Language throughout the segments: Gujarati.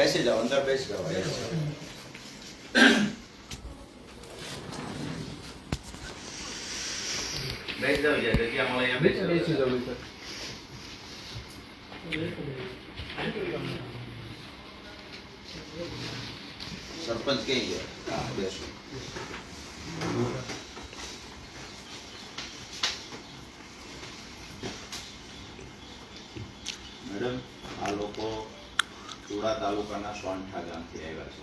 બેસી જાઓ અંદર બેસી જાઓ બેસી જાવ જ્યાં જગ્યા મળે અહીંયા બેસી બેસી જાવ. જવું સર સરપંચ ક્યાં ગયા બેસો મેડમ આ લોકો ચુડા તાલુકાના સોંઠા ગામથી આવ્યા છે.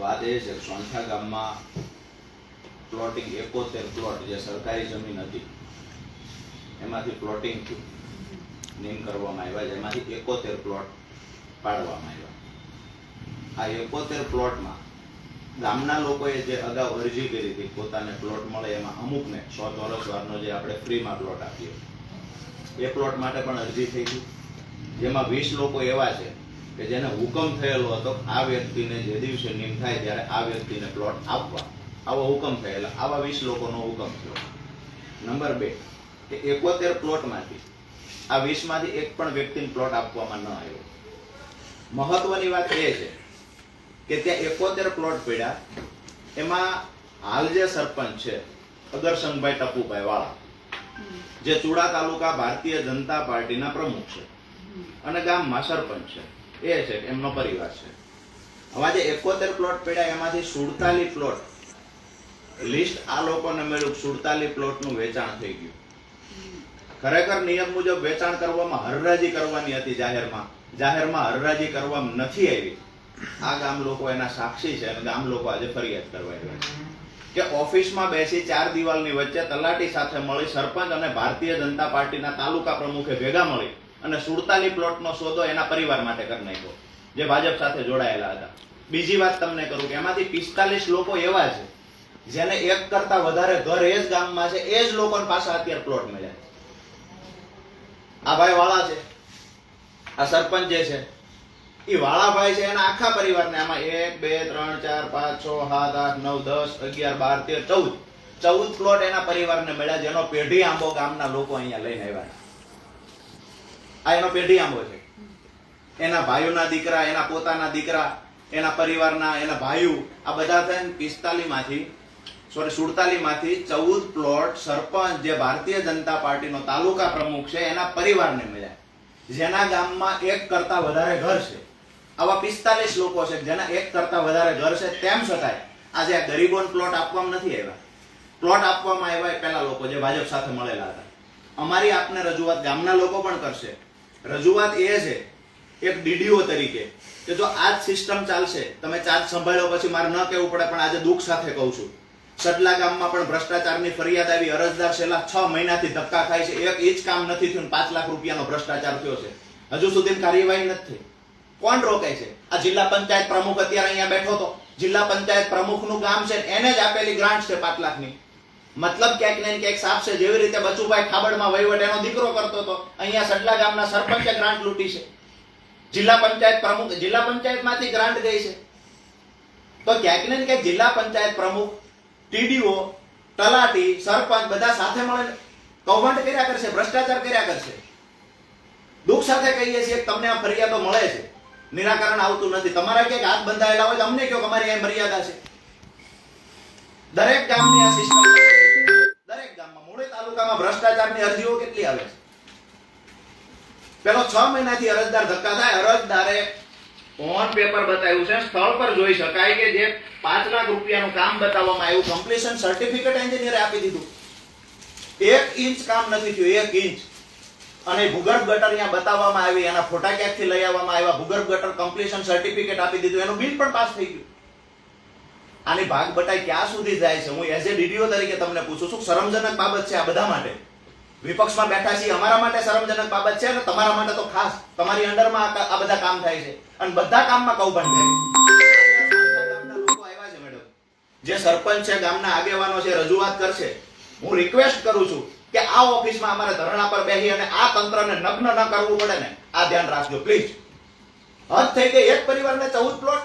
વાત એ છે સોંઠા ગામમાં પ્લોટિંગ એકોતેર પ્લોટ જે સરકારી જમીન હતી, એમાંથી પ્લોટિંગ નેમ કરવામાં આવ્યા છે. એમાંથી એકોતેર પ્લોટ પાડવામાં આવ્યા. આ એકોતેર પ્લોટમાં ગામના લોકોએ જે અગાઉ અરજી કરી હતી, પોતાને પ્લોટ મળે એમાં અમુકને, સો ચોરસ વારનો જે આપણે ફ્રીમાં પ્લોટ આપીએ. એ પ્લોટ માટે પણ અરજી થઈ હતી જેમાં વીસ લોકો એવા છે કે જેને હુકમ થયેલો હતો આ વ્યક્તિને જે દિવસે નિમ થાય ત્યારે આ વ્યક્તિને પ્લોટ આપવા. આવો હુકમ થયેલા. આવા વીસ લોકોનો હુકમ થયો. નંબર બે, કે એકોતેર પ્લોટમાંથી આ વીસમાંથી એક પણ વ્યક્તિને પ્લોટ આપવામાં ન આવ્યો. મહત્વની વાત એ છે કે ત્યાં એકોતેર પ્લોટ પડ્યા. એમાં હાલ જે સરપંચ છે, અગરસંગભાઈ ટપુભાઈ વાળા, જે ચુડા તાલુકા ભારતીય જનતા પાર્ટીના પ્રમુખ છે. અને ગામમાં સરપંચ છે. એ છે, એમનો પરિવાર છે. હવે જે એકોતેર પ્લોટ પડ્યા, એમાંથી સુડતાલીસ પ્લોટ લિસ્ટ આ લોકોને મળ્યું સુડતાલીસ પ્લોટનું વેચાણ થઈ ગયું. ખરેખર નિયમ મુજબ વેચાણ કરવામાં હરરાજી કરવાની હતી જાહેરમાં. જાહેરમાં હરરાજી કરવામાં નથી આવી. આ ગામ લોકો એના સાક્ષી છે અને ગામ લોકો આજે ફરિયાદ કરવા આવ્યા છે. કે ઓફિસમાં બેસી ચાર દિવાલની વચ્ચે તલાટી સાથે મળી સરપંચ અને ભારતીય જનતા પાર્ટીના તાલુકા પ્રમુખે ભેગા મળી. અને સુડતાલી પ્લોટનો સોદો એના પરિવાર માટે કરી નાખ્યો, જે ભાજપ સાથે જોડાયેલા હતા. બીજી વાત તમને કરું કે એમાંથી પિસ્તાલીસ લોકો એવા છે, જેને એક કરતા વધારે ઘર એ જ ગામમાં છે, એ જ લોકો પાસે અત્યારે પ્લોટ મળ્યા. આ ભાઈ વાળા છે, આ સરપંચ જે છે, એ વાળાભાઈ છે, એના આખા પરિવારને આમાં એક, બે, ત્રણ, ચાર, પાંચ, છ, સાત, આઠ, નવ, દસ, અગિયાર, બાર, તેર, ચૌદ. ચૌદ પ્લોટ એના પરિવારને મળ્યા, જેનો પેઢી આંબો ગામના લોકો અહીંયા લઈને આવ્યા આ એનો પેઢી આંબો છે. એના ભાઈઓના દીકરા, એના પોતાના દીકરા, એના પરિવારના, એના ભાઈઓ, આ બધા થઈને પિસ્તાલીસમાંથી સોરી સુડતાલીસમાંથી ચૌદ પ્લોટ સરપંચ જે ભારતીય જનતા પાર્ટીનો તાલુકા પ્રમુખ છે, એના પરિવારને મળ્યા. જેના ગામમાં એક કરતા વધારે ઘર છે. આવા પિસ્તાલીસ લોકો છે, જેના એક કરતા વધારે ઘર છે, તેમ છતાંય આજે આ ગરીબોને પ્લોટ આપવામાં નથી આવ્યા. પ્લોટ આપવામાં આવ્યા એ પહેલા લોકો જે ભાજપ સાથે મળેલા હતા. અમારી આપને રજૂઆત ગામના લોકો પણ કરશે. રજૂઆત એ છે, એક ડીડીઓ તરીકે, કે જો આ જ સિસ્ટમ ચાલશે, તમે ચાર્જ સંભાળ્યો પછી મારે ન કહેવું પડે, પણ આજે દુઃખ સાથે કહું છું. સટલા ગામમાં પણ ભ્રષ્ટાચારની ફરિયાદ આવી, અરજદાર છેલ્લા છ મહિનાથી ધક્કા ખાય છે, એક ઇંચ કામ નથી થયું, પાંચ લાખ રૂપિયાનો ભ્રષ્ટાચાર થયો છે. હજુ સુધી કાર્યવાહી નથી કોણ રોકે છે? આ જિલ્લા પંચાયત પ્રમુખ અત્યારે અહીંયા બેઠો હતો. જિલ્લા પંચાયત પ્રમુખનું ગામ છે એને જ આપેલી ગ્રાન્ટ છે પાંચ લાખની. મતલબ ક્યાંક ને ક્યાંક સાફ છે, જેવી રીતે બચુભાઈ ખાબડમાં વહીવટ એનો દીકરો કરતો હતો, અહીંયા સડલા ગામના સરપંચે ગ્રાન્ટ લૂંટી છે. જિલ્લા પંચાયત પ્રમુખ, જિલ્લા પંચાયતમાંથી ગ્રાન્ટ ગઈ છે. તો ક્યાંક ને ક્યાંક જિલ્લા પંચાયત પ્રમુખ, ટીડીઓ, તલાટી, સરપંચ બધા સાથે મળીને કૌભાંડ કર્યા કરશે, ભ્રષ્ટાચાર કર્યા કરશે. દુઃખ સાથે કહીએ છીએ તમને આ ફરિયાદો મળે છે. નિરાકરણ આવતું નથી. તમારા ક્યાંક હાથ બંધાયેલા હોય તો અમને કહો કે અમારી અહીં મર્યાદા છે. દરેક ગામની આ સિસ્ટમ તાલુકામાં ભ્રષ્ટાચારની અરજીઓ કેટલી આવે છે? પેલો છ મહિનાથી અરજદાર ધક્કા થાય, અરજદારે ઓન પેપર બતાવ્યું છે, સ્થળ પર જોઈ શકાય કે જે પાંચ લાખ રૂપિયાનું કામ બતાવવામાં આવ્યું કમ્પ્લીશન સર્ટિફિકેટ એન્જિનિયરે આપી દીધું. એક ઇંચ કામ નથી થયું, એક ઇંચ. અને ભૂગર્ભ ગટર અહીંયા બતાવવામાં આવી, એના ફોટા ક્યાંકથી લઈ આવવામાં આવ્યા, ભૂગર્ભ ગટર કમ્પ્લીશન સર્ટિફિકેટ આપી દીધું, એનું બિલ પણ પાસ થઈ ગયું. આની ભાગ બટાઈ ક્યાં સુધી જાય છે? હું એઝ એ ડીડીઓ તરીકે તમને પૂછું છું, શરમજનક બાબત છે આ બધા માટે. વિપક્ષમાં બેઠા છીએ, અમારા માટે શરમજનક બાબત છે અને તમારા માટે તો ખાસ. તમારી અંડરમાં આ બધા કામ થાય છે. અને બધા કામમાં કૌભાંડ થાય છે. જે સરપંચ છે, ગામના આગેવાનો છે, રજૂઆત કરશે. હું રિક્વેસ્ટ કરું છું કે આ ઓફિસમાં અમારે ધરણા પર બેસી અને આ તંત્રને નગ્ન ન કરવું પડે ને. આ ધ્યાન રાખજો પ્લીઝ હદ થઈ ગઈ. એક પરિવારને ચૌદ પ્લોટ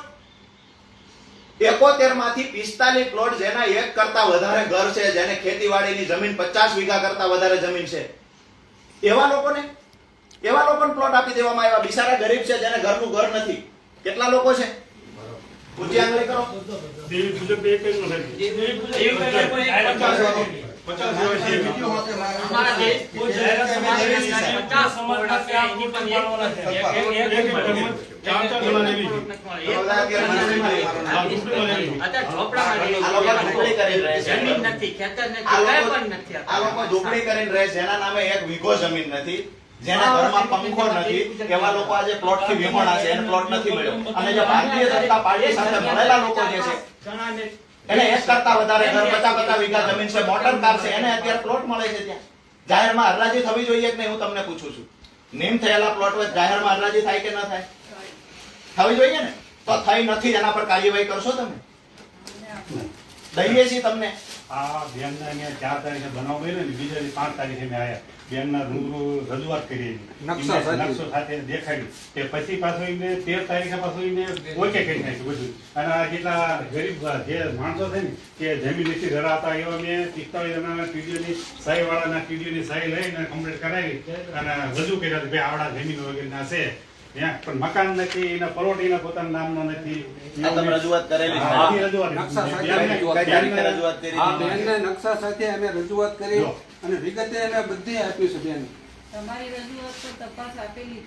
એકોતેરમાંથી પિસ્તાલીસ પ્લોટ જેના એક કરતા વધારે ઘર છે જેને ખેતીવાડીની જમીન પચાસ વીઘા કરતા વધારે જમીન છે. એવા લોકોને એવા લોકોને પ્લોટ આપી દેવામાં આવ્યા. બિચારા ગરીબ છે જેને ઘરનું ઘર નથી. કેટલા લોકો છે? આંગળી કરો. ઝૂંપડી કરીને રહે છે. નામે એક વીઘો જમીન નથી. જેના ઘરમાં પંખો નથી. એવા લોકો આજે પ્લોટથી વિમોણા છે. એને પ્લોટ નથી મળ્યો. અને જે ભારતીય જનતા પાર્ટી સાથે મળેલા લોકો જે છે એને એક કરતા વધારે ઘર પચાસ પચાસ વીઘા જમીન છે મોટર કાર છે એને અત્યારે પ્લોટ મળે છે ત્યાં. જાહેરમાં હરરાજી થવી જોઈએ કે નહીં હું તમને પૂછું છું. નિમ થયેલા પ્લોટ વચ્ચે જાહેરમાં હરરાજી થાય કે ન થાય? થવી જોઈએ ને? તો થઈ નથી એના પર કાર્યવાહી કરશો તમે? દઈએ છીએ તમને. આ બેનના અહીંયા ચાર તારીખે બનાવ બન્યો ને બીજા પાંચ તારીખે મેં આવ્યા બેનના રૂબરૂ રજૂઆત કરી. નકશા સાથે. દેખાડી તે પછી પાછો એમને તેર તારીખે પાછો એમને ઓકે કરી નાખ્યું બધું અને આ જેટલા ગરીબ જે માણસો છે ને કે જમીન નથી હતા એવા મેં પિસ્તાળીસ જણાના ટીડીઓની સહી વાળાના ટીડીઓની સહી લઈને કમ્પ્લીટ કરાવી અને રજૂ કર્યા કે ભાઈ આવડા જમીન વગેરેના છે ત્યાં પણ મકાન નથી એના પલોટ પોતાના નામનો નથી. તમે રજૂઆત કરેલી છે. હા, આની રજૂઆત નકશા સાથે રજૂઆત કરી. આ હતી? બેનને નકશા સાથે અમે રજૂઆત કરી અને વિગતે અમે બધી આપી છે બેન. તમારી રજૂઆત તો તપાસ આપેલી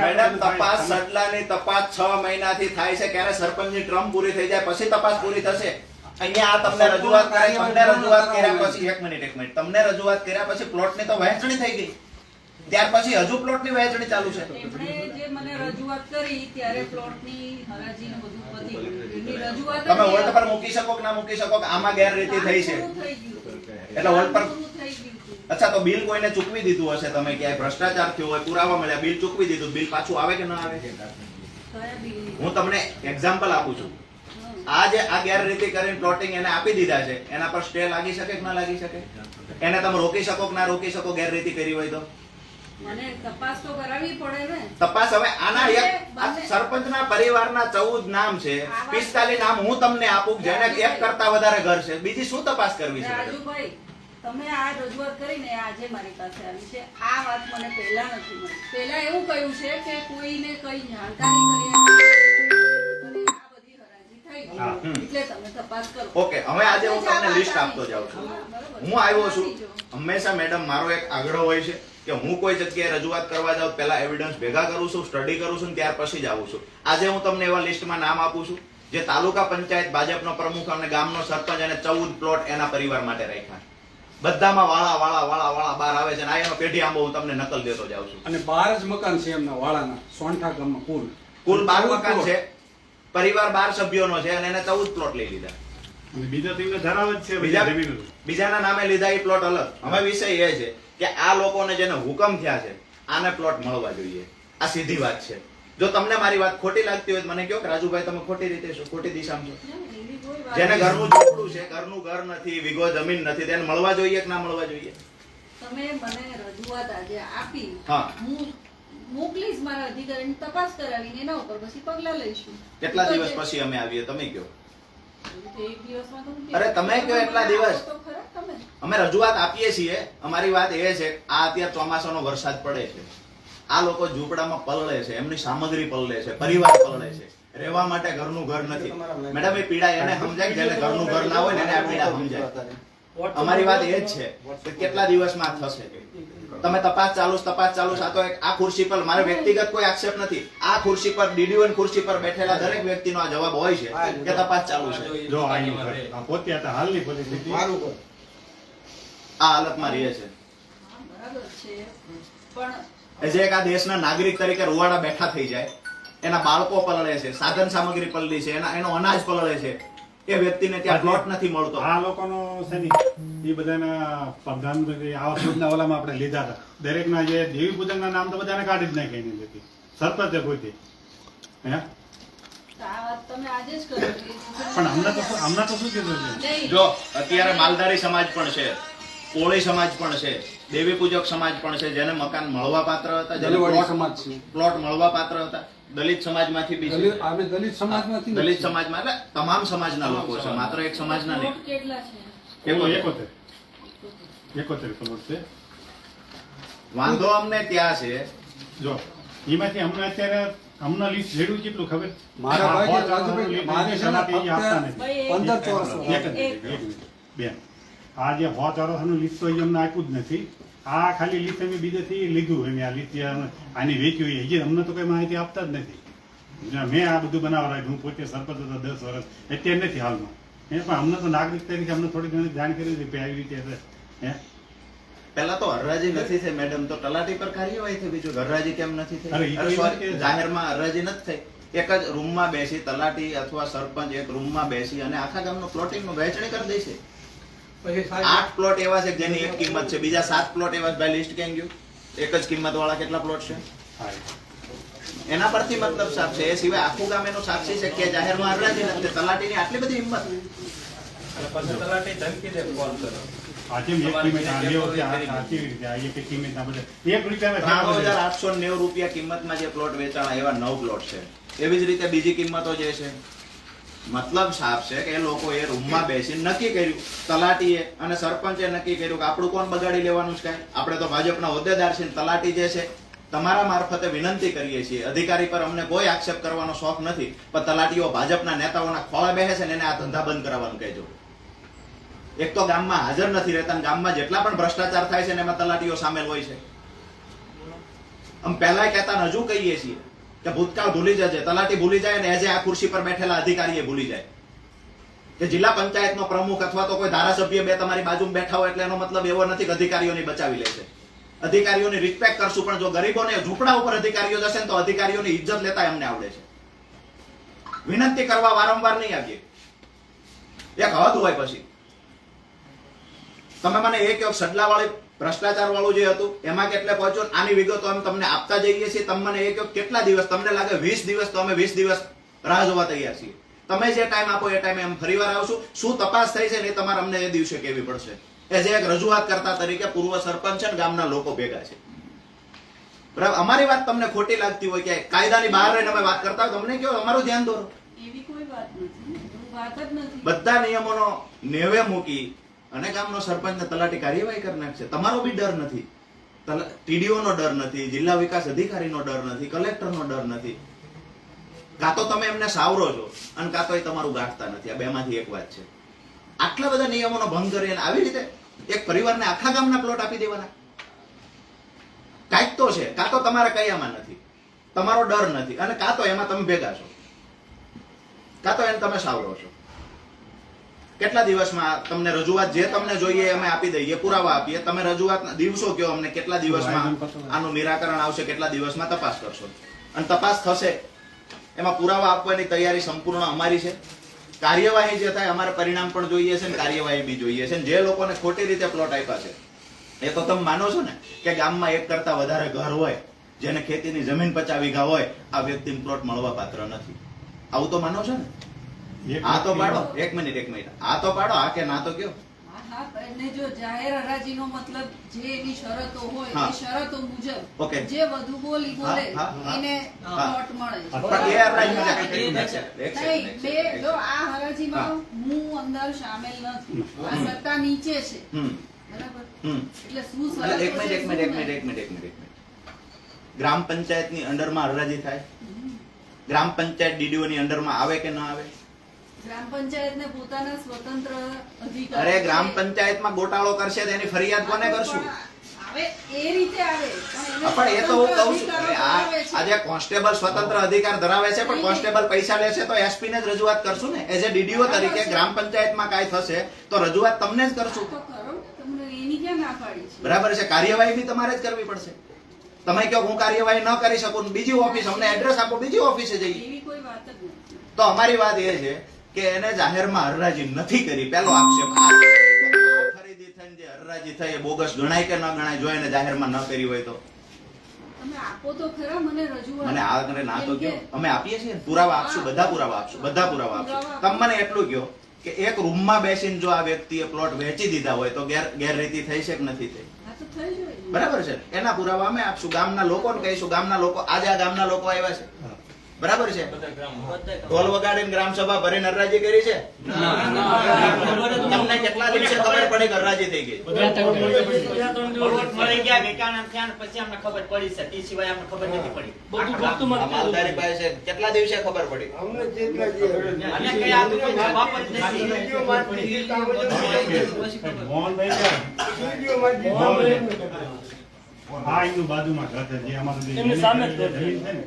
મેડમ તપાસ સડલાની તપાસ છ મહિનાથી થાય છે ક્યારે સરપંચની ટ્રમ પૂરી થઈ જાય પછી તપાસ પૂરી થશે. અહીંયા આ તમને રજૂઆત કરી તમને રજૂઆત કર્યા પછી એક મિનિટ એક મિનિટ. તમને રજૂઆત કર્યા પછી પ્લોટની તો વહેંચણી થઈ ગઈ. ત્યાર પછી હજુ પ્લોટની વહેંચણી ચાલુ છે. જે મને રજૂઆત કરી ત્યારે પ્લોટની હરાજી ને બધું પતી રજૂઆત તમે. હોલ્ડ પર મૂકી શકો કે ના મૂકી શકો કે આમાં ગેરરીતિ થઈ છે. એટલે હોલ્ડ પર. અચ્છા તો બિલ કોઈને ચૂકવી દીધું હશે? તમે ક્યાંય ભ્રષ્ટાચાર થયો હોય પુરાવા મળ્યા બિલ ચૂકવી દીધું બિલ પાછું આવે કે ના આવે? હું તમને એક્ઝામ્પલ આપું છું. આ જે આ ગેરરીતિ કરીને પ્લોટિંગ એને આપી દીધા છે એના પર સ્ટે લાગી શકે કે ના લાગી શકે? એને તમે રોકી શકો કે ના રોકી શકો ગેરરીતિ કરી હોય તો? મને તપાસ તો કરાવવી પડે ને. તપાસ હવે આના એક સરપંચના પરિવારના ચૌદ નામ છે. પિસ્તાલીસ નામ હું તમને આપું જેને એક કરતા વધારે ઘર છે. બીજી શું તપાસ કરવી છે? રાજુભાઈ તમે આ રજૂઆત કરીને આજે મારી પાસે આવી છે. આ વાત મને પહેલા નથી મળી. પહેલા એવું કહ્યું છે કે કોઈને કઈ જાણકારી કરીને આ બધી હરાજી થઈ ગઈ. હા, હમ. એટલે તમે તપાસ કરો. ઓકે હવે આજે હું તમને લિસ્ટ આપતો જાઉં છું. હું આવ્યો છું. હંમેશા મેડમ મારો એક આગ્રહ હોય છે. કે હું કોઈ જગ્યાએ રજૂઆત કરવા જાઉં પહેલા એવિડન્સ ભેગા કરું છું સ્ટડી કરું છું ત્યાર પછી જ આવું છું. આજે હું તમને એવા લિસ્ટમાં નામ આપું છું જે તાલુકા પંચાયત ભાજપનો પ્રમુખ અને ગામનો સરપંચ અને ચૌદ પ્લોટ એના પરિવાર માટે રાખ્યા. બધામાં વાળા વાળા વાળા વાળા બાર આવે છે અને આ એનો પેઢી આંબો હું તમને નકલ દેતો જાઉં છું. અને બાર જ મકાન છે એમના વાળાના સોંઠા ગામમાં કુલ. કુલ બાર મકાન છે પરિવાર બાર સભ્યોનો છે અને એને ચૌદ પ્લોટ લઈ લીધા. અને બીજા તો ધરાવે જ છે બીજા બીજા બીજાના નામે લીધા એ પ્લોટ અલગ. હવે વિષય એ છે કે આ લોકોને જેને હુકમ થયા છે આને પ્લોટ મળવા જોઈએ. આ સીધી વાત છે. જો તમને મારી વાત ખોટી લાગતી હોય તો મને કહો કે રાજુભાઈ તમે ખોટી રીતે છો ખોટી દિશામાં છો. જેને ઘરનું ઝૂંપડું છે ઘરનું ઘર નથી વિગો જમીન નથી તેને મળવા જોઈએ કે ના મળવા જોઈએ? તમે મને રજૂઆત આજે આપી. હા. હું મોકલીશ મારા અધિકારીને તપાસ કરાવીને એના ઉપર પછી પગલા લઈશું. કેટલા દિવસ પછી અમે આવીએ તમે કહો. અરે તમે કયો એટલા દિવસ. અમે રજૂઆત આપીએ છીએ. અમારી વાત એ છે આ અત્યારે ચોમાસાનો વરસાદ પડે છે. આ લોકો ઝૂંપડામાં પલળે છે એમની સામગ્રી પલળે છે પરિવાર પલળે છે. રહેવા માટે ઘરનું ઘર નથી. મેડમ એ પીડા એને સમજાય જેને ઘરનું ઘર ના હોય ને એને આ પીડા સમજાય. અમારી વાત એ જ છે કે કેટલા દિવસમાં થશે? તમે તપાસ ચાલુ તપાસ ચાલુ. આ તો આ ખુરશી પર મારે વ્યક્તિગત કોઈ આક્ષેપ નથી. આ ખુરશી પર ડીડીઓ ખુરશી પર બેઠેલા દરેક વ્યક્તિનો આ જવાબ હોય છે કે તપાસ ચાલુ છે. જો પોતે હાલની પરિસ્થિતિ. આ હાલતમાં રહે છે. હા, બરાબર છે. પણ જે એક આ દેશના નાગરિક તરીકે રોવાડા બેઠા થઈ જાય એના બાળકો પલળે છે સાધન સામગ્રી પલળી છે એના એનો અનાજ પલળે છે એ વ્યક્તિને ત્યાં પ્લોટ નથી મળતો. આ લોકોનો છે ને એ બધાના પ્રધાનમંત્રી આવાસ યોજના ઓલામાં આપણે લીધા હતા. દરેકના જે દેવી પૂજનના નામ તો બધાને કાઢી જ નાખી એની અંદરથી સરપંચે પોતે હે? આ વાત તમે આજે જ કરી પણ હમણાં તો શું- હમણાં તો શું કીધું છે? જો અત્યારે માલધારી સમાજ પણ છે કોળી સમાજ પણ છે દેવી પૂજક સમાજ પણ છે જેને મકાન મળવા પાત્ર હતા જેને પ્લોટ મળવા પાત્ર હતા. દલિત સમાજમાંથી બી દલિત છે દલિત સમાજમાંથી દલિત સમાજમાં એટલે તમામ સમાજના લોકો છે માત્ર એક સમાજના નહીં. કેટલા છે? એકોતેર. એકોતેર. કરોડ છે. વાંધો અમને ત્યાં છે. જો એમાંથી અમને અત્યારે હમણાં લિસ્ટ જેડું કેટલું ખબર? મારા ભાઈ કે રાજુભાઈ, મારે આપતા નથી. પંદર ચોરસ. બેન આ જે સો ચોરસનું લિસ્ટ તો અમને આપ્યું જ નથી. આ ખાલી લિસ્ટ અમે બીજેથી લીધું એમ આ લિસ્ટ આની વેચ્યું હજી અમને તો કઈ માહિતી આપતા જ નથી. મેં આ બધું બનાવડાવ્યું હું પોતે સરપંચ હતો દસ વર્ષ અત્યારે નથી હાલમાં. એ પણ અમને તો નાગરિક તરીકે અમને થોડી ઘણી જાણકારી હતી કે આવી રીતે હે? પેલા તો હરરાજી નથી થઈ મેડમ તો તલાટી પર કાર્યવાહી થઈ બીજું હરરાજી કેમ નથી થઈ? જાહેરમાં હરરાજી નથી થઈ. એક જ રૂમમાં બેસી તલાટી અથવા સરપંચ એક રૂમમાં બેસી અને આખા ગામનું પ્લોટિંગનું વહેંચણી કરી દે છે. આઠ પ્લોટ એવા છે જેની એક કિંમત છે. બીજા સાત પ્લોટ એવા છે. ભાઈ લિસ્ટ કેમ ગયું? એક જ કિંમત વાળા કેટલા પ્લોટ છે? એના પરથી મતલબ સાફ છે. એ સિવાય આખું ગામ એનું સાક્ષી છે. કે જાહેરમાં હરરાજી નથી. તલાટીની આટલી બધી હિંમત? આઠસો નેવું રૂપિયા કિંમતમાં જે પ્લોટ વેચાણ એવા નવ પ્લોટ છે. એવી જ રીતે બીજી કિંમતો જે છે? મતલબ સાફ છે કે એ લોકો એ રૂમમાં બેસીને નક્કી કર્યું. તલાટીએ અને સરપંચે નક્કી કર્યું કે આપણું કોણ બગાડી લેવાનું છે કાંઈ? આપણે તો ભાજપના હોદ્દેદાર છે તલાટી જે છે, તમારા મારફતે વિનંતી કરીએ છીએ. અધિકારી પર અમને કોઈ આક્ષેપ કરવાનો શોખ નથી, પણ તલાટીઓ ભાજપના નેતાઓના ખોળે બેસે છે ને એને આ ધંધા બંધ કરાવવાનું કહેજો. એક તો ગામમાં હાજર નથી રહેતા ગામમાં જેટલા પણ ભ્રષ્ટાચાર થાય છે ને એમાં તલાટીઓ સામેલ હોય છે. આમ પહેલા કહેતા હજુ કહીએ છીએ. કે ભૂતકાળ ભૂલી જજે, તલાટી ભૂલી જાય અને એજે આ ખુરશી પર બેઠેલા અધિકારીએ ભૂલી જાય. કે જિલ્લા પંચાયતનો પ્રમુખ અથવા તો કોઈ ધારાસભ્ય બે તમારી બાજુમાં બેઠા હોય એટલે એનો મતલબ એવો નથી કે અધિકારીઓને બચાવી લેશે. અધિકારીઓની રિસ્પેક્ટ કરશું, પણ જો ગરીબોને ઝૂંપડા ઉપર અધિકારીઓ જશે તો અધિકારીઓની ઇજ્જત લેતા એમને આવડે છે. વિનંતી કરવા વારંવાર નહીં આવીએ. એક હદ હોય પછી. તમે મને એ કહો સડલા વાળી ભ્રષ્ટાચાર વાળું જે હતું એમાં કેટલે પહોંચ્યો આની વિગતો અમે તમને આપતા જઈએ છીએ. તમને એ કેટલા દિવસ? તમને લાગે વીસ દિવસ તો અમે વીસ દિવસ રાહ જોવા તૈયાર છીએ. તમે જે ટાઈમ આપો એ ટાઈમે ફરી ફરીવાર આવશું. શું તપાસ થઈ છે ને તમારે અમને એ દિવસે કેવી પડશે. એ જે એક રજૂઆત કરતા તરીકે પૂર્વ સરપંચ છે ને ગામના લોકો ભેગા છે. બરાબર? અમારી વાત તમને ખોટી લાગતી હોય કે કાયદાની બહાર રહીને અમે વાત કરતા હોય તમને કયો અમારું ધ્યાન દોરો. બધા નિયમોનો નેવે મૂકી અને ગામનો સરપંચ ને તલાટી કાર્યવાહી કરી નાખશે. તમારો બી ડર નથી. ટીડીઓનો ડર નથી, જિલ્લા વિકાસ અધિકારીનો ડર નથી, કલેક્ટરનો ડર નથી. કાં તો તમે એમને સાવરો છો અને કાં તો એ તમારું ગાંઠતા નથી. આ બેમાંથી એક વાત છે. આટલા બધા નિયમોનો ભંગ કરી અને આવી રીતે એક પરિવારને આખા ગામના પ્લોટ આપી દેવાના. કાંઈક તો છે. કાં તો તમારા કયામાં નથી. તમારો ડર નથી. અને કાં તો એમાં તમે ભેગા છો. કાં તો એને તમે સાવરો છો. કેટલા દિવસમાં તમને રજૂઆત જે તમને જોઈએ અમે આપી દઈએ પુરાવા આપીએ. તમે રજૂઆત દિવસો કયો અમને કેટલા દિવસમાં આનું નિરાકરણ આવશે કેટલા દિવસમાં તપાસ કરશો. અને તપાસ થશે. એમાં પુરાવા આપવાની તૈયારી સંપૂર્ણ અમારી છે. કાર્યવાહી જે થાય અમારે પરિણામ પણ જોઈએ છે ને કાર્યવાહી બી જોઈએ છે. જે લોકોને ખોટી રીતે પ્લોટ આપ્યા છે એ તો તમે માનો છો ને કે ગામમાં એક કરતા વધારે ઘર હોય જેને ખેતીની જમીન પચાવી વીઘા હોય આ વ્યક્તિને પ્લોટ મળવા પાત્ર નથી. આવું તો માનો છો ને? આ તો પાડો એક મિનિટ એક મિનિટ. આ તો પાડો આ કે ના તો કયો? હા હા અને જો જાહેર હરાજીનો મતલબ જે એની શરતો હોય એ શરતો મુજબ જે વધુ બોલી બોલે હા, હા, હા. એને હા. મળે હરાજી છે. એક નહીં, સેકન્ડ, એક સેકન્ડ, એક બે જો આ હરાજીમાં હું. અંદર સામેલ નથી. આ સત્તા નીચે છે. હમ, બરાબર? હમ. એટલે શું એટલે એક મિનિટ એક મિનિટ એક મિનિટ એક મિનિટ એક મિનિટ ગ્રામ પંચાયતની અંડરમાં હરાજી થાય? ગ્રામ પંચાયત ડીડીઓ ની અંડરમાં આવે કે ન આવે? ગ્રામ પંચાયતને પોતાના સ્વતંત્ર અધિકાર અરે ગ્રામ. પંચાયતમાં ગોટાળો કરશે તેની ફરિયાદ કોને કરશું? આવે એ રીતે આવે. પણ એ તો હું કહું છું. આજે કોન્સ્ટેબલ સ્વતંત્ર અધિકાર ધરાવે છે પણ કોન્સ્ટેબલ પૈસા લેશે તો એસપી ને જ રજૂઆત કરશું ને? એઝ એ ડીડીઓ તરીકે ગ્રામ પંચાયતમાં કાંઈ થશે તો રજૂઆત તમને જ કરશું. તો ખરો ને, તમને એની ક્યાં ના પાડી છે? બરાબર છે કાર્યવાહી બી તમારે જ કરવી પડશે. તમે કહો હું કાર્યવાહી ન કરી શકું બીજી ઓફિસ અમને એડ્રેસ આપો બીજી ઓફિસે જઈએ. એવી કોઈ વાત જ નથી. તો અમારી વાત એ છે કે એને જાહેરમાં હરરાજી નથી કરી. પેલો આક્ષેપ આ ખરીદી થઈને જે હરરાજી થઈ એ બોગસ ગણાય કે ન ગણાય જો એને જાહેરમાં ન કરી હોય તો. મને ના અમે આપીએ છીએ પુરાવા આપશું બધા પુરાવા આપશું બધા પુરાવા આપશું. તમે મને એટલું કહો કે એક રૂમમાં બેસીને જો આ વ્યક્તિએ પ્લોટ વેચી દીધા હોય તો ગેર ગેરરીતિ થઈ છે કે નથી થઈ. બરાબર છે એના પુરાવા અમે આપશું. ગામના લોકોને કહીશું ગામના લોકો આજે આ ગામના લોકો આવ્યા છે. બરાબર છે? ઢોલ વગાડીને ગ્રામ સભા ભરીને હરરાજી કરી છે? તમને કેટલા દિવસે ખબર પડી હરરાજી થઈ ગઈ? મળી ગયા. વેકાણા થયા પછી અમને ખબર પડી છે. તે સિવાય અમને ખબર નથી પડી. આ પાસે છે. કેટલા દિવસે ખબર પડી? અને કઈ આ જવાબ જ નથી. મોહનભાઈ ક્યાં? મોહનભાઈ. બાજુમાં ઘર છે, જે અમારું. જમીન છે ને,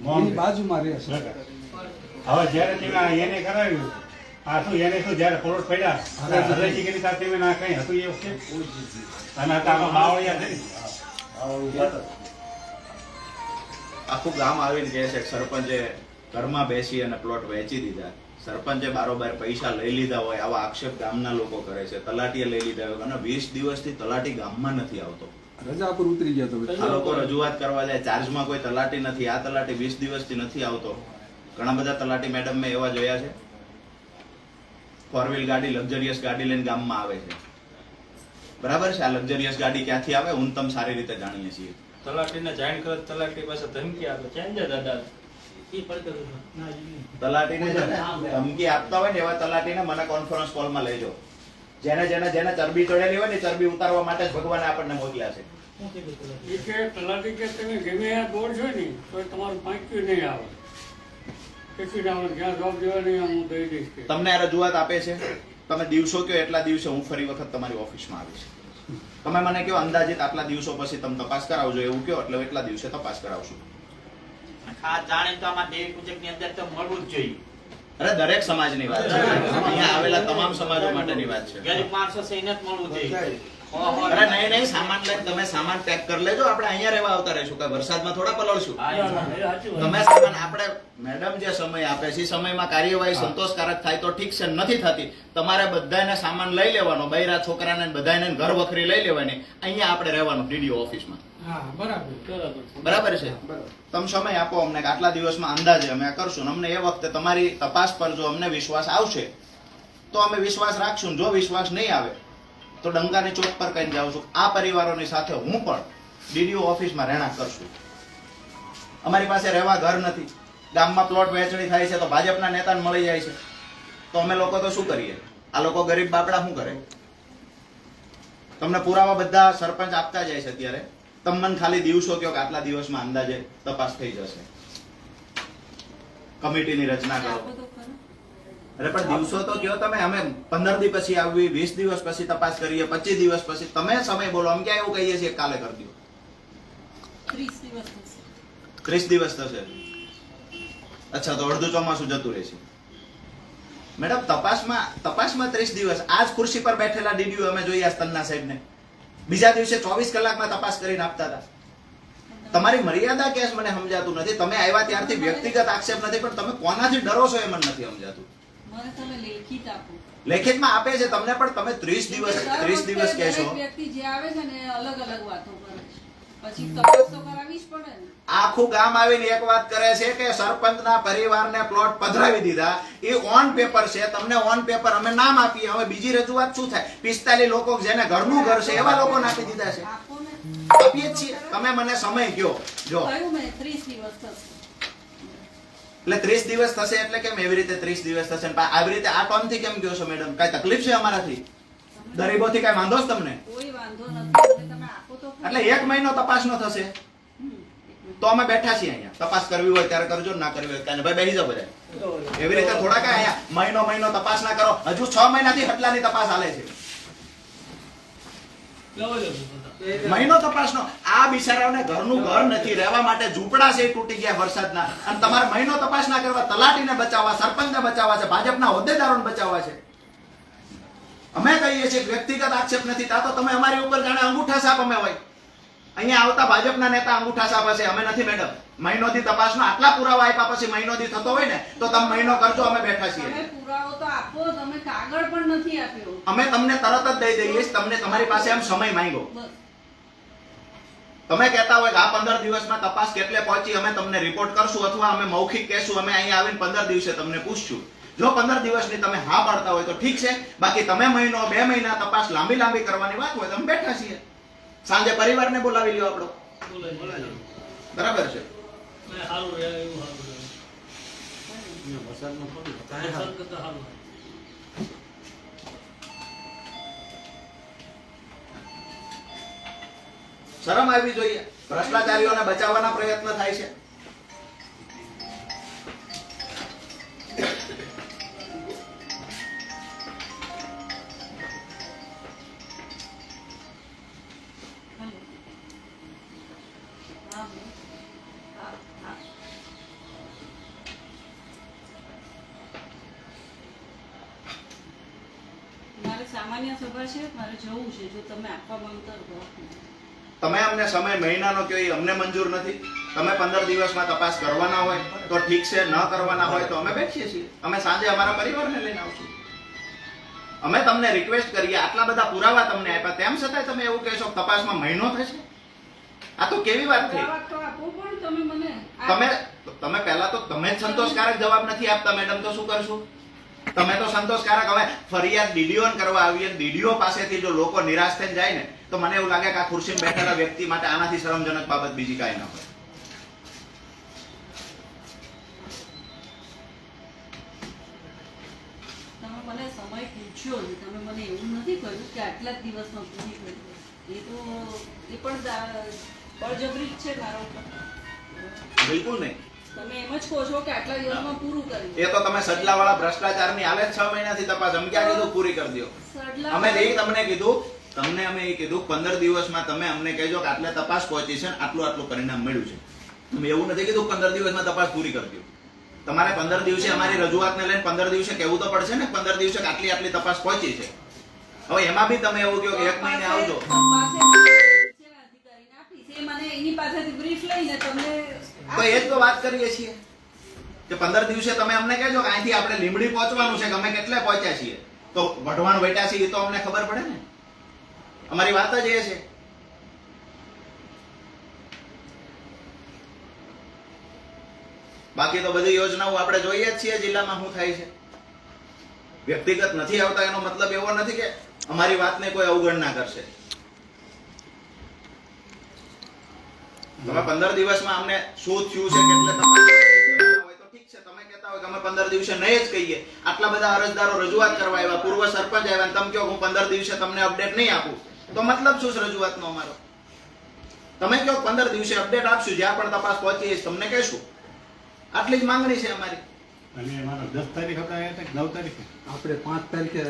એની બાજુમાં રહે છે. હવે જ્યારે તમે એને કરાવ્યું આ શું એને શું જ્યારે પ્લોટ પડ્યા ત્યારે હરેજી કરી ત્યારે ના કઈ હતું એ વખતે અને આમાં બાવળિયા છે ને. આખું ગામ આવીને કહે છે સરપંચે ઘરમાં બેસી અને પ્લોટ વેચી દીધા. સરપંચે બારોબાર પૈસા લઈ લીધા હોય આવા આક્ષેપ ગામના લોકો કરે છે. તલાટીએ લઈ લીધા હોય. અને વીસ દિવસથી તલાટી ગામમાં નથી આવતો. રજા પર ઉતરી ગયા તો આ લોકો રજૂઆત કરવા જાય ચાર્જમાં કોઈ તલાટી નથી આ તલાટી વીસ દિવસથી નથી આવતો. ઘણા બધા તલાટી મેડમ મેં એવા જોયા છે. ફોર વ્હીલ ગાડી લક્ઝરિયસ ગાડી લઈને ગામમાં આવે છે. બરાબર છે? આ લક્ઝરિયસ ગાડી ક્યાંથી આવે? હું તમ સારી રીતે જાણીએ છીએ. તલાટીને જાણ કરે તલાટી પાસે ધમકી આપે. છે ને દાદા તલાટીને ધમકી આપતા હોય ને એવા તલાટીને મને કોન્ફરન્સ કોલમાં લેજો જેને જેને જેને ચરબી ચડેલી હોય ને ચરબી ઉતારવા માટે જ ભગવાન આપણને મોકલ્યા છે. એ કે તલાટી કે તમે ગમે આ દોડશો ને તો તમારું પાંચ્યું નહીં આવે. તમને આ રજૂઆત આપે છે? તમે દિવસો કયો એટલા દિવસે હું ફરી વખત તમારી ઓફિસમાં આવીશ? તમે મને કહો અંદાજિત આટલા દિવસો પછી તમે તપાસ કરાવજો એવું કહો એટલે એટલા દિવસે તપાસ કરાવશું ખાસ જાણે તો આમાં દેવી પૂજકની અંદર તો મળવું જ જોઈએ. અરે દરેક સમાજની વાત છે. અહીંયા આવેલા તમામ સમાજો માટેની વાત છે. ગરીબ માણસો છે મળવું જોઈએ. હો, હો. અરે નહીં નહીં સામાન લઈને તમે સામાન પેક કરી લેજો. આપણે અહીંયા રહેવા આવતા રહીશું. કે વરસાદમાં થોડા પલળશું. તમે સામાન આપણે મેડમ જે સમય આપે છે એ સમયમાં કાર્યવાહી સંતોષકારક થાય તો ઠીક છે નથી થતી. તમારે બધાને સામાન લઈ લેવાનો બૈરા છોકરાને ને બધાને ઘર વખરી લઈ લેવાની. અહીંયા આપણે રહેવાનું ડીડીઓ ઓફિસમાં. બરાબર. છે. તમે સમય આપો અમને કે આટલા દિવસમાં અંદાજે અમે આ કરશું અમને એ વખતે તમારી તપાસ પર જો અમને વિશ્વાસ આવશે તો અમે વિશ્વાસ રાખશું જો વિશ્વાસ નહીં આવે તો ડંકાની ચોક પર કહીને જાઉં છું આ પરિવારોની સાથે હું પણ ડીડીઓ ઓફિસમાં રહેણાંક કરશું. અમારી પાસે રહેવા ઘર નથી. ગામમાં પ્લોટ વહેંચણી થાય છે તો ભાજપના નેતાને મળી જાય છે. તો અમે લોકો તો શું કરીએ? આ લોકો ગરીબ બાપડા શું કરે? તમને પુરાવા બધા સરપંચ આપતા જાય છે અત્યારે. તમે મને ખાલી દિવસો કહો કે આટલા દિવસમાં અંદાજે તપાસ થઈ જશે. કમિટીની રચના કરો. અરે પણ દિવસો તો કયો તમે અમે પંદર દિવસ પછી આવી વીસ દિવસ પછી તપાસ કરીએ પચીસ દિવસ પછી તમે સમય બોલો અમે ક્યાં એવું કહીએ છીએ કાલે કરી દો. ત્રીસ દિવસ થશે. ત્રીસ દિવસ થશે. અચ્છા તો અડધું ચોમાસું જતું રહેશે. મેડમ તપાસમાં તપાસમાં ત્રીસ દિવસ. આજ ખુરશી પર બેઠેલા ડીડીઓ અમે જોયા સ્તનના સાહેબને. બીજા દિવસે ચોવીસ કલાકમાં તપાસ કરીને આપતા હતા. તમારી મર્યાદા કેસ મને સમજાતું નથી. તમે આવ્યા ત્યારથી વ્યક્તિગત આક્ષેપ નથી પણ તમે કોનાથી ડરો છો એ મને નથી સમજાતું. તમે લેખિતમાં આપે છે તમને પણ તમે ત્રીસ દિવસ ત્રીસ દિવસ કહેશો. વ્યક્તિ જે આવે છે ને અલગ અલગ વાતો આખું ગામ આવીને એક વાત કરે છે કે સરપંચના પરિવારને પ્લોટ પધરાવી દીધા. એ ઓન પેપર છે. તમને ઓન પેપર અમે નામ આપીએ. હવે બીજી રજૂઆત શું થાય? પિસ્તાલીસ લોકો જેને ઘરનું ઘર છે એવા લોકો નાખી દીધા છે. આપીએ છીએ. તમે મને સમય કયો જો એટલે ત્રીસ દિવસ થશે એટલે કેમ એવી રીતે ત્રીસ દિવસ થશે? આવી રીતે આ ટોનથી કેમ કહો છો મેડમ કઈ તકલીફ છે અમારાથી? ગરીબોથી કઈ વાંધો છે તમને? કોઈ વાંધો નથી. એટલે એક મહિનો થશે. હમ, એક મિનિટ. તો અમે બેઠા છીએ અહીંયા. તપાસ કરવી હોય ત્યારે કરજો ના કરવી હોય ત્યારે. ભાઈ બેસી જાવ બધા. એવી રીતે થોડા કાંઈ અહીંયા મહિનો મહિનો તપાસ ના કરો. હજુ છ મહિનાથી હટલાની તપાસ હાલે છે. મહિનો તપાસનો. આ બિચારાઓને ઘરનું ઘર નથી. રહેવા માટે ઝૂંપડા છે તૂટી ગયા વરસાદના. અને તમારે મહિનો તપાસ ના કરવા તલાટીને બચાવવા સરપંચને બચાવવા છે ભાજપના હોદ્દેદારોને બચાવવા છે. અમે કહીએ છીએ વ્યક્તિગત આક્ષેપ નથી. તા તો તમે અમારી ઉપર જાણે અંગૂઠા સાપ અમે હોય. અહીંયા આવતા ભાજપના નેતા અંગૂઠા સાફ હશે. અમે નથી મેડમ. મહિનોથી તપાસનો આટલા પુરાવા આપ્યા પછી મહિનોથી થતો હોય ને તો તમે મહિનો કરજો અમે બેઠા છીએ. તમે તમે અમે તમને તરત જ દઈ દઈએ તમને તમારી પાસે એમ સમય માંગ્યો. તમે કહેતા હોય કે આ પંદર દિવસમાં તપાસ કેટલે પહોંચી અમે તમને રિપોર્ટ કરશું અથવા અમે મૌખિક કહેશું અમે અહીંયા આવીને પંદર દિવસે તમને પૂછશું. જો પંદર દિવસની તમે હા પાડતા હોય તો ઠીક છે. બાકી તમે મહિનો બે મહિના તપાસ લાંબી લાંબી કરવાની વાત હોય તો અમે બેઠા છીએ. સાંજે પરિવારને બોલાવી લ્યો આપણો. બરાબર છે. શરમ આવી જોઈએ. ભ્રષ્ટાચારીઓને બચાવવાના પ્રયત્ન થાય છે. સામાન્ય સભા છે? મારે જવું છે. જો તમે આપવા માંગતા તો તમે અમને સમય મહિનાનો કયો એ અમને મંજૂર નથી. તમે પંદર દિવસમાં તપાસ કરવાના હોય તો ઠીક છે. ન કરવાના હોય તો અમે બેઠીએ છીએ. અમે સાંજે અમારા પરિવારને લઈને આવશું. અમે તમને રિક્વેસ્ટ કરીએ. આટલા બધા પુરાવા તમને આપ્યા. તેમ છતાંય તમે એવું કહેશો તપાસમાં મહિનો થશે? આ તો કેવી વાત થઈ? તમે તમે પહેલા તો તમે જ સંતોષકારક જવાબ નથી આપતા મેડમ. તો શું કરશું? તમે તો સંતોષકારક. હવે ફરિયાદ ડીડીઓ કરવા આવીએ ડીડીઓ પાસેથી જો લોકો નિરાશ થઈને જાય ને તો મને એવું લાગે કે આ ખુરશી બેઠેલા વ્યક્તિ માટે આનાથી શરમજનક બાબત બીજી કાંઈ ન હોય. મને સમય પૂછ્યો તમે મને એવું નથી કહ્યું કે આટલા જ દિવસમાં પૂરી કરી એ તો એ પણ બળજબરી જ છે મારા ઉપર. બિલકુલ નહીં. તમે એમ જ કહો છો કે આટલા દિવસમાં પૂરું કરી એ તો તમે સજલાવાળા ભ્રષ્ટાચારની જ છ મહિનાથી તપાસ. અમે ક્યાં કીધું પૂરી કરી દો? અમે એ તમને કીધું. તમને અમે એ કીધું પંદર દિવસમાં તમે અમને કહેજો કે આટલે તપાસ પહોંચી છે આટલું આટલું પરિણામ મળ્યું છે. તમે એવું નથી કીધું પંદર દિવસમાં તપાસ પૂરી કરી દો. તમારે પંદર દિવસે અમારી રજૂઆતને લઈને પંદર દિવસે કહેવું તો પડશે ને પંદર દિવસે આટલી આટલી તપાસ પહોંચી છે. હવે એમાં બી તમે એવું કહો કે એક મહિને આવજો. મને એની પાસેથી બ્રીફ લઈને તમને તો એ જ તો વાત કરીએ છીએ કે પંદર દિવસે તમે અમને કહેજો કે અહીંથી આપણે લીમડી પહોંચવાનું છે કે અમે કેટલે પહોંચ્યા છીએ. તો વઢવાણ વેટ્યા છીએ એ તો અમને ખબર પડે ને? અમારી વાત જ એ છે. બાકી તો બધી યોજનાઓ આપણે જોઈએ જ છીએ જિલ્લામાં શું થાય છે. વ્યક્તિગત નથી આવતા એનો મતલબ એવો નથી કે અમારી વાતને કોઈ અવગણના કરશે. તમે પંદર દિવસમાં અમને શું થયું છે કેટલે તમારે હોય ઠીક છે તમે કહેતા હોય કે અમે પંદર દિવસે નહીં જ કહીએ. આટલા બધા અરજદારો રજૂઆત કરવા આવ્યા પૂર્વ સરપંચ આવ્યા તમે કહો હું પંદર દિવસે તમને અપડેટ નહીં આપું. તો મતલબ શું છે રજૂઆતનો અમારો? તમે કહો પંદર દિવસે અપડેટ આપશું જ્યાં પણ તપાસ પહોંચી તમને કહેશું. આટલી જ માંગણી છે અમારી. અને મારા દસ તારીખ હતા નવ તારીખે. આપણે પાંચ તારીખે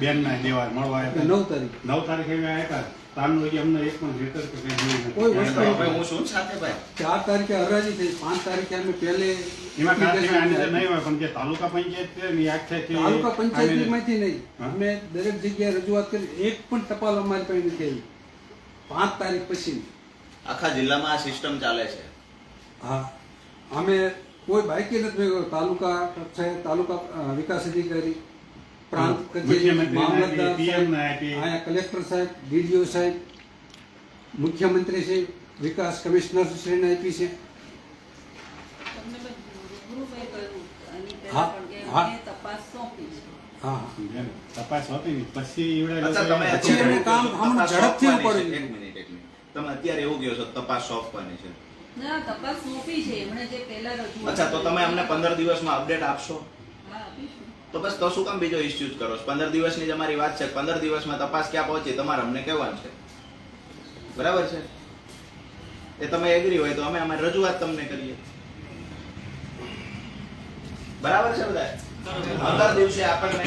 બેન ના દેવા મળવા આવ્યા નવ તારીખ. તારીખે નવ તારીખે અમે આવ્યા હતા. તારનું હજી અમને એક પણ લેટર કે કંઈ જોયું નથી. કોઈ વસ્તુ હવે હું શું? સાથે ભાઈ? ચાર તારીખે હરાજી થઈ. પાંચ તારીખે અમે પહેલે એમાં ખાસ એમાં આની અંદર નહીં હોય પણ જે તાલુકા પંચાયત છે ને એ તાલુકા પંચાયત આવીને- માંથી નહીં. હા? અમે દરેક જગ્યાએ રજૂઆત કરી. એક પણ ટપાલ અમારી પાસે નથી આવી. પાંચ તારીખ પછી. આખા જિલ્લામાં આ સિસ્ટમ ચાલે છે. હા. અમે કોઈ બાકી નથી તાલુકા છે તાલુકા અ, વિકાસ અધિકારી પ્રાંત કચેરી મામલતદાર સાહેબ, અહીંયા કલેક્ટર સાહેબ ડીડીઓ સાહેબ મુખ્યમંત્રી શ્રી વિકાસ કમિશનર શ્રીને આપી છે. હા. તપાસ સોંપી પછી પછી એનું કામ હમણાં ઝડપથી સોંપવાની એક મિનિટ એક મિનિટ. તમે અત્યારે એવું કહો છો તપાસ સોંપવાની છે. ના તપાસ સોંપી છે. એમણે જે પહેલા રજૂઆત અચ્છા તો તમે અમને પંદર દિવસમાં અપડેટ આપશો? હા આપીશું. તો બસ, તો શું કામ બીજો ઇસ્યુ જ કરો? પંદર દિવસની જ અમારી વાત છે. પંદર દિવસમાં તપાસ ક્યાં પહોંચી તમારે અમને કહેવાનું છે. બરાબર છે? એ તમે એગ્રી હોય તો અમે અમારી રજૂઆત તમને કરીએ. બરાબર છે બધા પંદર દિવસે આપણને,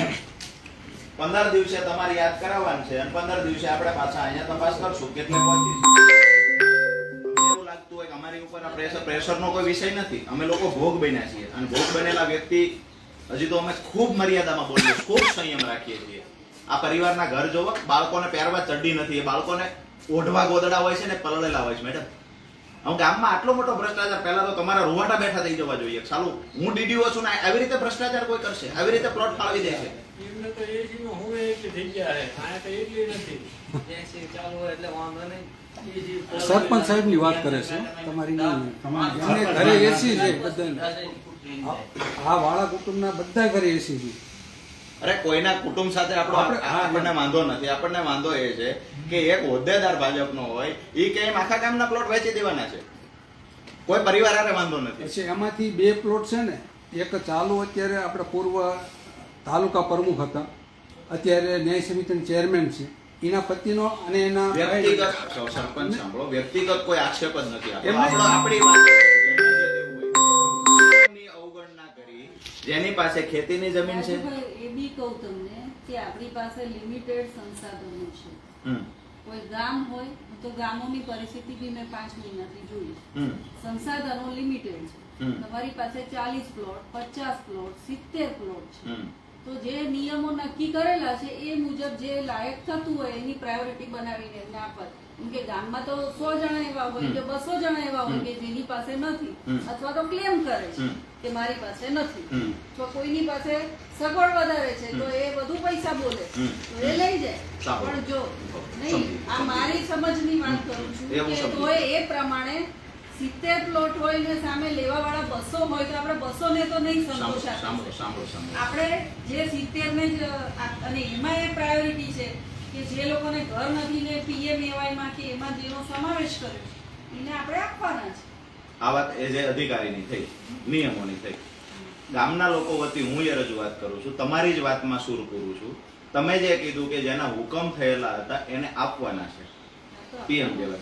પંદર દિવસે તમારે યાદ કરાવવાનું છે અને પંદર દિવસે આપણે પાછા અહીંયા તપાસ કરશું કેટલે પહોંચી લાગતું હોય કે અમારી ઉપર પ્રેશર પ્રેશરનો કોઈ વિષય નથી. અમે લોકો ભોગ બન્યા છીએ. અને ભોગ બનેલા વ્યક્તિ હજી તો અમે ખૂબ મર્યાદામાં બોલીએ ખૂબ સંયમ રાખીએ છીએ. આ પરિવારના ઘર જોવો બાળકોને પહેરવા ચડ્ડી નથી. એ બાળકોને ઓઢવા ગોદડા હોય છે ને પલળેલા હોય છે મેડમ. હું ગામમાં આટલો મોટો ભ્રષ્ટાચાર પહેલા તો તમારા રૂવાટા બેઠા થઈ જવા જોઈએ. સાલું હું ડીડીઓ છું ને આવી રીતે ભ્રષ્ટાચાર કોઈ કરશે? આવી રીતે પ્લોટ ફાળવી દે છે? એમને તો એસી માં હું એટલી થઈ ગયા છે. આયા તો એટલી નથી. ચાલુ હોય એટલે વાંધો નહીં. સરપંચ સાહેબની વાત કરે છે. તમારી ઘરે એસી છે બધાને. આ વાળા કુટુંબના બધા ઘરે એસી છે. અરે કોઈના કુટુંબ સાથે આપણો આપણને વાંધો નથી. આપણને વાંધો એ છે કે એક હોદ્દેદાર ભાજપનો હોય એ કે એમ આખા ગામના પ્લોટ વેચી દેવાના છે. કોઈ પરિવાર અરે વાંધો નથી. પછી એમાંથી બે પ્લોટ છે ને એક ચાલુ અત્યારે આપણે પૂર્વ તાલુકા પ્રમુખ હતા. અત્યારે ન્યાય સમિતિના ચેરમેન છે. એના પતિનો અને એના વ્યક્તિગત સરપંચ સાંભળો વ્યક્તિગત કોઈ આક્ષેપ જ નથી. આપણી વાત જેની પાસે ખેતીની જમીન છે? એ બી કહું તમને કે આપણી પાસે લિમિટેડ સંસાધનો છે. કોઈ ગામ હોય તો ગામોની પરિસ્થિતિ બી મેં પાંચ મહિનાથી જોઈ. સંસાધનો લિમિટેડ છે. તમારી પાસે ચાલીસ પ્લોટ પચાસ પ્લોટ સિત્તેર પ્લોટ છે. તો જે નિયમો નક્કી કરેલા છે એ મુજબ જે લાયક થતું હોય એની પ્રાયોરિટી બનાવીને એમને આપત કે ગામમાં તો સો જણા એવા હોય કે બસો જણા એવા હોય કે જેની પાસે નથી અથવા તો ક્લેમ કરે છે કે મારી પાસે નથી. તો કોઈની પાસે સગવડ વધારે છે તો એ વધુ પૈસા બોલે. તો એ લઈ જાય. પણ જો નહીં આ મારી સમજની વાત કરું છું કે. તો એ પ્રમાણે સિત્તેર પ્લોટ હોય ને સામે લેવા વાળા બસો હોય તો આપણે બસો ને તો નહીં સંતોષ આપણે જે સિત્તેર ને જ અને એમાં એ પ્રાયોરિટી છે કે જે લોકોને ઘર નથી ને પીએમ એવાયમાં કે એમાં જેનો સમાવેશ કર્યો એને આપણે આપવાના છે. આ વાત એ જે અધિકારીની થઈ, નિયમોની થઈ. ગામના લોકો વતી હું એ રજૂઆત કરું છું, તમારી જ વાતમાં સૂર પૂરું છું. તમે જે કીધું કે જેના હુકમ થયેલા હતા, એને આપવાના છે. PM level.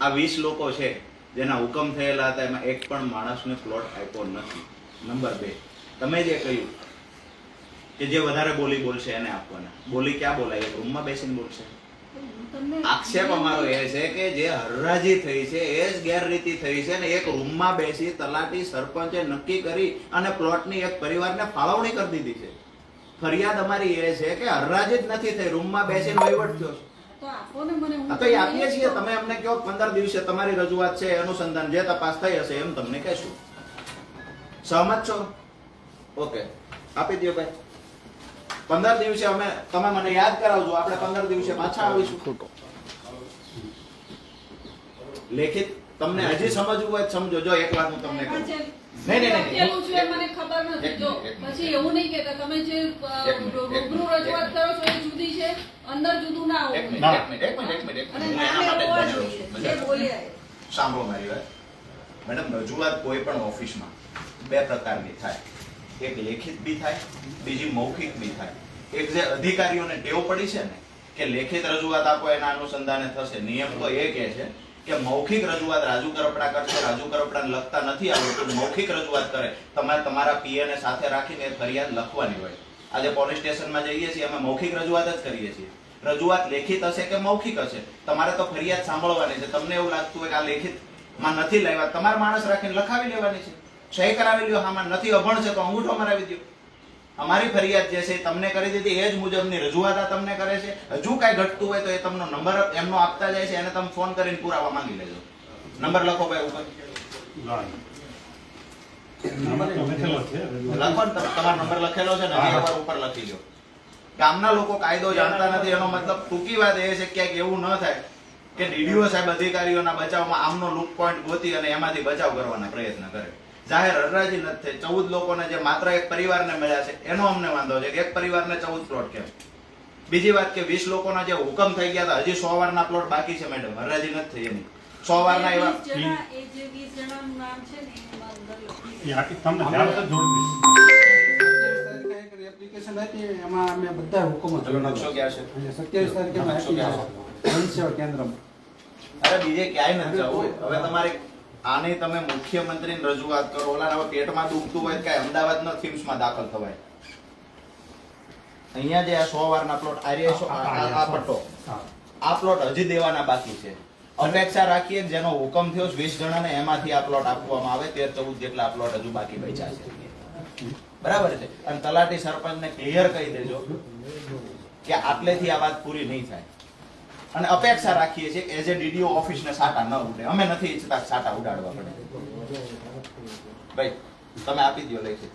આ વીસ લોકો છે, જેના હુકમ થયેલા હતા, એમાં એક પણ માણસને પ્લોટ આપ્યો નથી. નંબર બે, તમે જે કહ્યું કે જે વધારે બોલી બોલશે એને આપવાના. બોલી ક્યાં બોલાય? રૂમમાં બેસીને બોલશે. આક્ષેપ અમારો એ છે કે જે હરરાજી થઈ છે એ જ ગેરરીતિ થઈ છે ને એક રૂમમાં બેસી તલાટી સરપંચે નક્કી કરી અને પ્લોટની એક પરિવારને ફાળવણી કરી દીધી છે. ફરિયાદ અમારી એ છે કે હરરાજી જ નથી થઈ રૂમમાં બેસીને વહીવટ થયો તો એ આપીએ છીએ તમે અમને કહો પંદર દિવસે તમારી રજૂઆત છે અનુસંધાન જે તપાસ થઈ હશે એમ તમને કહેશું. સહમત છો? ઓકે. આપી દો ભાઈ. પંદર દિવસે અમે તમે મને યાદ કરાવજો આપણે પંદર દિવસે પાછા આવીશું લેખિત તમને હજી સમજવું હોય સમજો જો એક વાત હું તમને કહું નહીં, નહીં, નહીં. લખેલું છે એ મને ખબર નથી જો મિનિટ, એક મિનિટ. પછી એવું નહીં કહેતા તમે જે અ, એક મિનિટ, એક રૂબરૂ રજૂઆત કરો છો એ જુદી છે અંદર જુદું ના એક હોવું મિનિટ જોઈએ. એક મિનિટ એક મિનિટ એક મિનિટ એક મિનિટ હું નામે એના માટે જ હોવા બનાવું છું. જોઈએ જે બોલ્યા એ. સાંભળો મારી વાત મેડમ રજૂઆત કોઈ પણ ઓફિસમાં બે પ્રકારની થાય એક લેખિત બી થાય, બીજી મૌખિક બી થાય. એક જે અધિકારીઓને ટેવ પડી છે ને, કે લેખિત રજૂઆત આપો, એના અનુસંધાને થશે. નિયમ તો એ કહે છે કે મૌખિક રજૂઆત રાજુ કરપડા કરશે, રાજુ કરપડાને લખતા નથી આવડતું. મૌખિક રજૂઆત કરે. તમારે તમારા પીએને સાથે રાખીને ફરિયાદ લખવાની હોય. આજે પોલીસ સ્ટેશનમાં જઈએ છીએ, અમે મૌખિક રજૂઆત જ કરીએ છીએ. રજૂઆત લેખિત હશે કે મૌખિક હશે? તમારે તો ફરિયાદ સાંભળવાની છે. તમને એવું લાગતું હોય કે આ લેખિતમાં નથી લેવા તમારે માણસ રાખીને લખાવી લેવાની છે. સહી કરાવી લ્યો આમાં નથી અભણ છે તો અંગૂઠો મરાવી દો અમારી ફરિયાદ જે છે તમને કરી દીધી એ જ મુજબની રજૂઆત આ તમને કરે છે. હજુ કાંઈ ઘટતું હોય તો એ તમને નંબર એમનો આપતા જાય છે એને તમે ફોન કરીને પુરાવા માંગી લેજો. નંબર લખો ભાઈ ઉપર. તમારો નંબર લખેલો છે ને ઉપર લખી લો ગામના લોકો કાયદો જાણતા નથી એનો મતલબ ટૂંકી વાત એ છે ક્યાંક એવું ન થાય કે ડીડીઓ સાહેબ અધિકારીઓના બચાવમાં આમનો લુક પોઈન્ટ ગોતી અને એમાંથી બચાવ કરવાના પ્રયત્ન કરે. જાહેર હરરાજી નથી થઈ. ચૌદ લોકોને જે માત્ર એક પરિવારને મળ્યા છે એનો અમને વાંધો છે કે એક પરિવારને ચૌદ પ્લોટ કેમ બીજી વાત કે વીસ લોકોના જે હુકમ થઈ ગયા હતા હજી સો વારના પ્લોટ બાકી છે મેડમ હરરાજી નથી થઈ એની. સો વારના એવા એપ્લિકેશન આપી એમાં અમે બધા હુકમો નકશો ક્યાં છે? સત્યાવીસ તારીખે કેન્દ્રમાં. અરે બીજે ક્યાંય નથી જવું. હવે તમારે આની તમે મુખ્યમંત્રીની રજૂઆત કરો. ઓલા હવે પેટમાં દુખતું હોય કઈ અમદાવાદનો થીમ્સમાં દાખલ થવાય. અહીંયા જે આ સો વારના પ્લોટ આ પટ્ટો. આ પ્લોટ હજી દેવાના બાકી છે. અપેક્ષા રાખીએ જેનો હુકમ થયો વીસ જણાને એમાંથી આ પ્લોટ આપવામાં આવે તેર ચૌદ જેટલા આ પ્લોટ હજુ બાકી બચ્યા છે. બરાબર છે? અને તલાટી સરપંચને ક્લિયર કહી દેજો કે આટલેથી આ વાત પૂરી નહીં થાય. અને અપેક્ષા રાખીએ છીએ એઝ એ ડીડીઓ ઓફિસને સાટા ન ઉડે. અમે નથી ઈચ્છતા સાટા ઉડાડવા પડે. ભાઈ, તમે આપી દો લેખિત